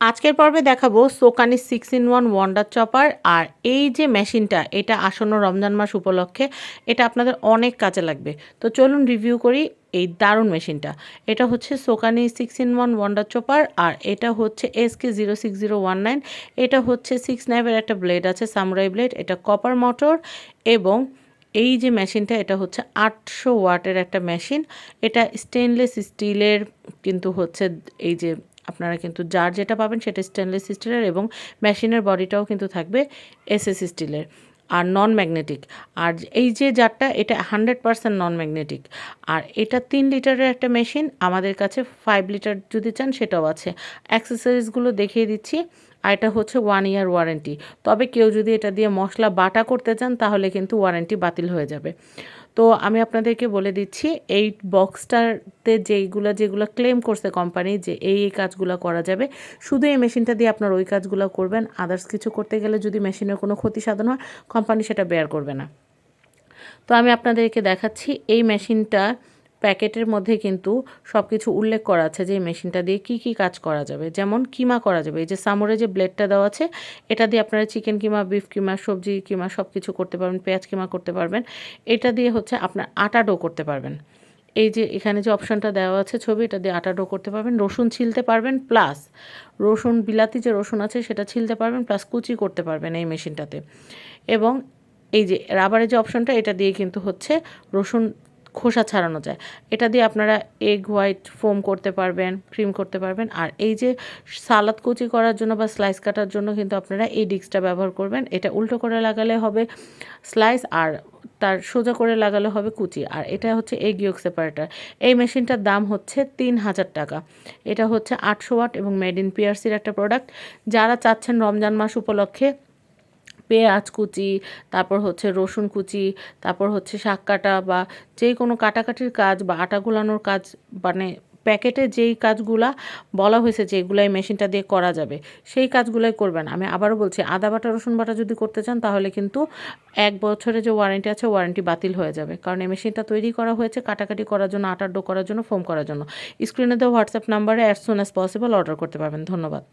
আজকের পর্বে দেখাবো Sokany six in one wonder chopper আর এই যে মেশিনটা, এটা আসন্ন রমজান মাস উপলক্ষে, এটা আপনাদের অনেক কাজে লাগবে। তো চলুন রিভিউ করি এই দারুণ মেশিনটা। এটা হচ্ছে Sokany six in one wonder chopper আর এটা হচ্ছে SK zero six zero one nine এটা হচ্ছে সিক্স নাইভের একটা ব্লেড আছে সামরাই ব্লেড এটা কপার মোটর এবং এই যে মেশিনটা, এটা হচ্ছে আটশো ওয়াটের একটা মেশিন। এটা স্টেনলেস স্টিলের কিন্তু হচ্ছে এই যে আপনারা কিন্তু জার যেটা পাবেন সেটা স্টেনলেস স্টিলের এবং মেশিনের বডিটাও কিন্তু থাকবে এসএস স্টিলের আর নন ম্যাগনেটিক আর এই যে জারটা, এটা হান্ড্রেড পারসেন্ট নন ম্যাগনেটিক আর এটা তিন লিটারের একটা মেশিন আমাদের কাছে ফাইভ লিটার যদি চান সেটাও আছে। অ্যাক্সেসরিজগুলো দেখিয়ে দিচ্ছি। আর এটা হচ্ছে ওয়ান ইয়ার ওয়ারেন্টি তবে কেউ যদি এটা দিয়ে মশলা বাটা করতে চান, তাহলে কিন্তু ওয়ারেন্টি বাতিল হয়ে যাবে। তো আমি আপনাদেরকে বলে দিচ্ছি, এই বক্সটাতে যেইগুলো, যেগুলো ক্লেম করছে কোম্পানি যে এই এই কাজগুলো করা যাবে, শুধু এই মেশিনটা দিয়ে আপনার ওই কাজগুলো করবেন। আদার্স কিছু করতে গেলে যদি মেশিনের কোনো ক্ষতি সাধন হয় কোম্পানি সেটা বেয়ার করবে না। তো আমি আপনাদেরকে দেখাচ্ছি, এই মেশিনটা প্যাকেটের মধ্যে কিন্তু সব কিছু উল্লেখ করা আছে যে এই মেশিনটা দিয়ে কি কি কাজ করা যাবে। যেমন কিমা করা যাবে। এই যে সামরে যে ব্লেডটা দেওয়া আছে, এটা দিয়ে আপনারা চিকেন কিমা বিফ কিমা, সবজি কিমা সব কিছু করতে পারবেন, পেঁয়াজ কিমা করতে পারবেন। এটা দিয়ে হচ্ছে আপনার আটা ডো করতে পারবেন। এই যে এখানে যে অপশনটা দেওয়া আছে ছবি, এটা দিয়ে আটা ডো করতে পারবেন। রসুন ছিলতে পারবেন প্লাস রসুন, বিলাতি যে রসুন আছে, সেটা ছিলতে পারবেন প্লাস কুচি করতে পারবেন এই মেশিনটাতে। এবং এই যে রাবারের যে অপশনটা এটা দিয়ে কিন্তু হচ্ছে রসুন খোসা ছাড়ানো যায়। এটা দিয়ে আপনারা এগ হোয়াইট ফোম করতে পারবেন ক্রিম করতে পারবেন। আর এই যে সালাদ কুচি করার জন্য বা স্লাইস কাটার জন্য কিন্তু আপনারা এই ডিস্কটা ব্যবহার করবেন। এটা উল্টো করে লাগালে হবে স্লাইস আর তার সোজা করে লাগালে হবে কুচি। আর এটা হচ্ছে এগ ইয়োগ সেপারেটার এই মেশিনটার দাম হচ্ছে তিন হাজার টাকা। এটা হচ্ছে আটশো ওয়াট এবং মেড ইন পিআরসির একটা প্রোডাক্ট যারা চাচ্ছেন রমজান মাস উপলক্ষে পেঁয়াজ কুচি, তারপর হচ্ছে রসুন কুচি, তারপর হচ্ছে শাক কাটা বা যে কোনো কাটাকাটির কাজ বা আটা গোলানোর কাজ মানে প্যাকেটে যেই কাজগুলা বলা হয়েছে যে এগুলো এই মেশিনটা দিয়ে করা যাবে, সেই কাজগুলোই করবেন। আমি আবারও বলছি, আদা বাটা, রসুন বাটা যদি করতে চান, তাহলে কিন্তু এক বছরে যে ওয়ারেন্টি আছে, ওয়ারেন্টি বাতিল হয়ে যাবে। কারণ এই মেশিনটা তৈরি করা হয়েছে কাটাকাটি করার জন্য, আটার ডো করার জন্য, ফোম করার জন্য। স্ক্রিনে দেওয়া হোয়াটসঅ্যাপ নাম্বারে as soon as possible order করতে পারবেন। ধন্যবাদ।